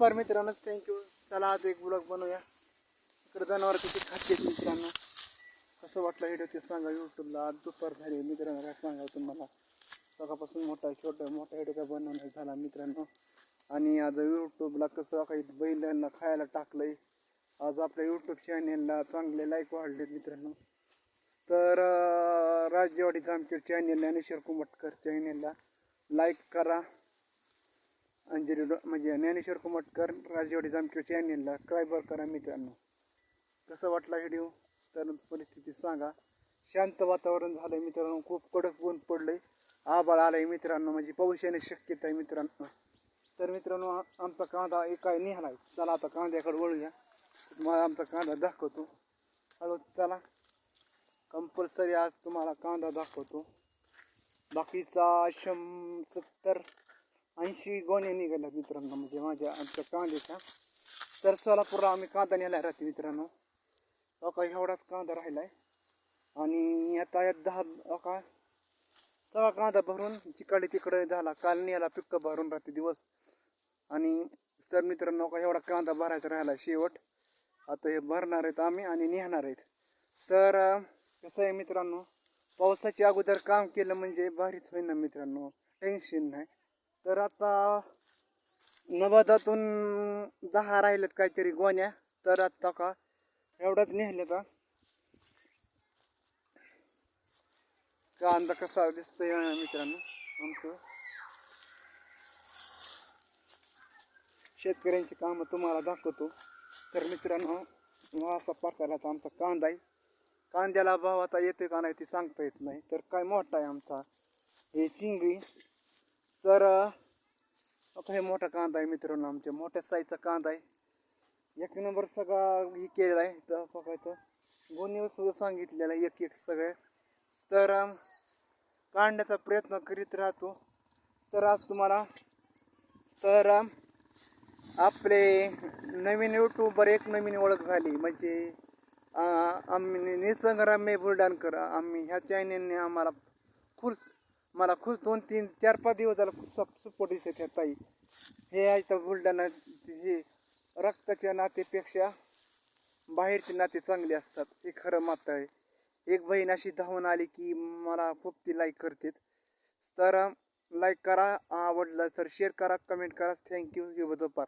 फार मित्रांनोच थँक्यू चला आज एक ब्लॉग बनवूया. इकडे जनावर किती खाते मित्रांनो? कसं वाटलं व्हिडिओ ते सांगा यूट्यूबला आज दुपार झाली. मित्रांनो काय सांगा तुम्हाला? सकाळपासून मोठा छोटा मोठा व्हिडिओ काय बनवणं झाला मित्रांनो. आणि आज यूट्यूबला कसं काही बैलांना खायला टाकलंय. आज आपल्या यूट्यूब चॅनेलला चांगले लाईक वाढले मित्रांनो. तर अं, राजवाडी जामखेड चॅनेल ज्ञानेश्वर कुंभटकर चॅनेलला लाईक करा. अंजली म्हणजे ज्ञानेश्वर कुमटकर राजेवाडी जामखेड यांनीला क्रायबर करा मित्रांनो. कसं वाटला व्हिडिओ तर परिस्थिती सांगा. शांत वातावरण झालंय मित्रांनो. खूप कडक ऊन पडलंय. आबाळ आलाय मित्रांनो. म्हणजे पाऊस येणे शक्यता आहे मित्रांनो. तर मित्रांनो आमचा कांदा एका निघालाय. चला आता कांद्याकडे वळूया. तुम्हाला आमचा कांदा दाखवतो. हळू चला. कंपल्सरी आज तुम्हाला कांदा दाखवतो. बाकीचा शं सत्तर ऐंशी गोण्या निघाल्या मित्रांनो म्हणजे माझ्या आमच्या कांद्याच्या. तर सोलापूरला आम्ही कांदा नेला राहते मित्रांनो. अका एवढाच कांदा राहिला आहे आणि आता या दहा अका सगळा कांदा भरून जिकडे तिकडे झाला. काल नेला पिक्क भरून राहते दिवस. आणि तर मित्रांनो का एवढा कांदा भरायचा राहिला शेवट. आता हे भरणार आहेत आम्ही आणि नेणार आहेत. तर कसं आहे मित्रांनो पावसाच्या अगोदर काम केलं म्हणजे भारीच होईल ना मित्रांनो. टेन्शन नाही. तर आता नवादातून दहा राहिलेत काहीतरी गोण्या. तर आता का एवढ्यात नेहले का कांदा कसा दिसतोय मित्रांनो? आमचं शेतकऱ्यांची कामं तुम्हाला दाखवतो. तर मित्रांनो असा प्रकारचा आमचा कांदा आहे. कांद्याला भाव आता येतोय का नाही ते सांगता येत नाही. तर काय मोठा आहे आमचा हे चिंगळी. तर आता हे मोठा कांदा आहे मित्रांनो आमच्या मोठ्या साईजचा कांदा आहे. एक नंबर सगळा हे केलेला आहे. तर बघायचं गुन्हे सुद्धा सांगितलेलं आहे एक एक सगळे. तर काढण्याचा प्रयत्न करीत राहतो. तर आज तुम्हाला तर आपले नवीन यूट्यूबर एक नवीन ओळख झाली. म्हणजे अं, आम्ही निसंग्राम्य बुलडाणकर आम्ही ह्या चॅनेलने आम्हाला खूप मला खूप दोन तीन चार पाच दिवस झाला खूप सपोर्ट दिसत ह्या ताई. हे आहे तर बुलढाणा हे रक्ताच्या नातेपेक्षा बाहेरचे नाते चांगले असतात. हे खरं मात आहे. एक बहीण अशी धावून आली की मला खूप ती लाईक करते तर लाईक करा आवडलं तर शेअर करा कमेंट करा. थँक्यू हे दुपार